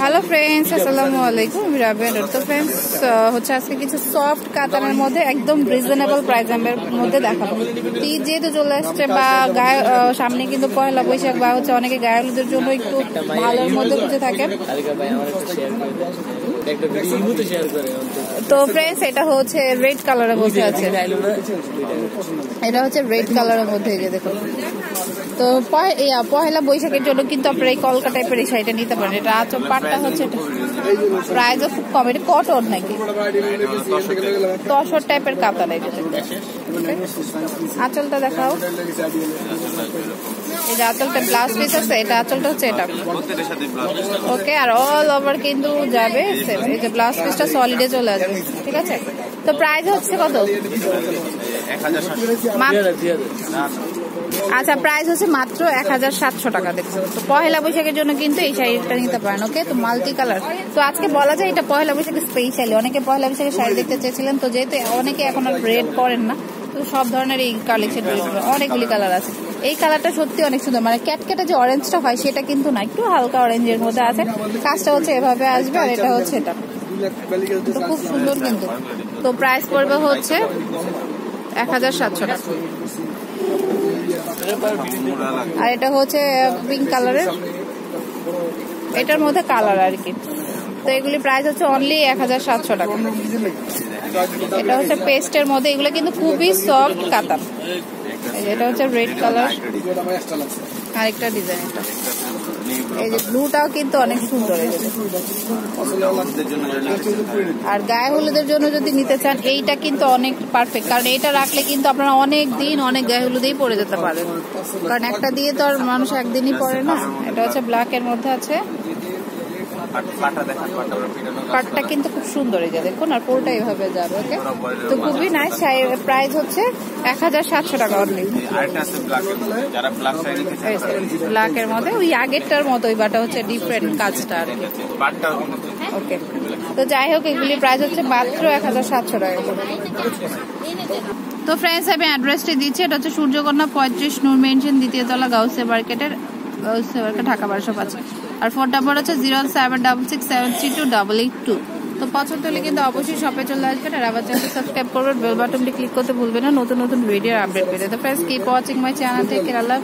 Hello friends আসসালামু আলাইকুম আমি রাবিয়া তো ফ্রেন্ডস হচ্ছে আজকে কিছু সফট কাতানের মধ্যে একদম রিজনেবল প্রাইসের মধ্যে দেখাবো। ঈদ যেহেতু চলে আসছে বা গায়ে সামনে কিন্তু পয়লা বৈশাখ বা হচ্ছে অনেকে গায়েলুদের জন্য একটু ভালোর মধ্যে খুঁজে থাকে। আমার তো ফ্রেন্ডস এটা হচ্ছে রেড কালারের মধ্যে আছে। এটা হচ্ছে রেড কালারের মধ্যে এই দেখুন। তো পয়লা বৈশাখের জন্য কিন্তু আপনারা এই কলকা টাইপের এই শাড়িটা নিতে পারেন। এটা আচল পাটটা হচ্ছে প্রাইসও খুব কম। এটা কটন নাকি? তসর টাইপের কাতার এটা। আঁচলটা দেখাও। এই যে আঁচলটা ব্লাউজ পিস আছে এটা আঁচলটা হচ্ছে এটা। ওকে আর অল ওভার কিন্তু যাবে। এই যে ব্লাউজ পিসটা সলিডে চলে আসবে। ঠিক আছে? তো প্রাইস হচ্ছে কত? দে আচ্ছা প্রাইস হচ্ছে মাত্র এক হাজার সাতশো টাকা, দেখুন। তো পয়লা বৈশাখের জন্য কিন্তু এই শাড়িটা নিতে পারেন ওকে তো মাল্টি কালার তো আজকে বলা যায় এটা পয়লা বৈশাখের স্পেশালি অনেকে পয়লা বৈশাখের শাড়ি দেখতে চেয়েছিলেন, তো যেহেতু অনেকে এখন আর রেড পরেন না, তো সব ধরনের এই কালেকশন অনেকগুলি কালার আছে। এই কালারটা সত্যি অনেক সুন্দর। মানে ক্যাটকেটে যে অরেঞ্জটা হয়, সেটা কিন্তু না, একটু হালকা অরেঞ্জের মধ্যে আছে। কাজটা হচ্ছে এভাবে আসবে, আর এটা হচ্ছে এটা। খুব সুন্দর কিন্তু। তো প্রাইস পড়বে হচ্ছে এক হাজার সাতশো টাকা। আর এটা হচ্ছে পিঙ্ক কালারের এটার মধ্যে কালার আর কি। তো এগুলি প্রাইস হচ্ছে অনলি এক হাজার সাতশো টাকা। এটা হচ্ছে পেস্টের মধ্যে। এগুলো কিন্তু খুবই সফট কাতার এটা হচ্ছে রেড কালার আরেকটা ডিজাইন এটা। এই যে ব্লুটাও কিন্তু অনেক সুন্দর আর গায়ে হলুদের জন্য যদি নিতে চান, এইটা কিন্তু অনেক পারফেক্ট কারণ এটা রাখলে কিন্তু আপনারা অনেক দিন অনেক গায়ে হলুদেই পরে যেতে পারেন কারণ একটা দিয়ে তো আর মানুষ একদিনই পরে না। এটা হচ্ছে ব্ল্যাক এর মধ্যে আছে। পাটটা কিন্তু খুব সুন্দর এই যে দেখুন আর পুরোটা এইভাবে যাবে ওকে? তো খুবই নাইস প্রাইস হচ্ছে এক হাজার সাতশো টাকা অনলি ব্ল্যাক এর মধ্যে ওই আগেরটার মতো ওই বাটা হচ্ছে ডিফারেন্ট কাজটা আর ওকে তো যাই হোক এগুলি প্রাইস হচ্ছে মাত্র এক হাজার সাতশো টাকা তো ফ্রেন্ডস আমি অ্যাড্রেসটি দিচ্ছি এটা হচ্ছে সূর্যকন্যা পঁয়ত্রিশ নূর মেনশন দ্বিতীয় তলা গাউসে মার্কেটের গাউসে মার্কেট ঢাকা বারোশো পাঁচ। আর ফোন নাম্বার হচ্ছে zero seven double six seven three two double eight two. তো পছন্দ হলে কিন্তু অবশ্যই শপে চলে আসবেন আর আবার চ্যানেল সাবস্ক্রাইব করবেন, বেল বাটনটি ক্লিক করতে ভুলবেন না, নতুন নতুন ভিডিও আপডেট পেতে। তো friends keep watching my channel থেকে আল্লাহ।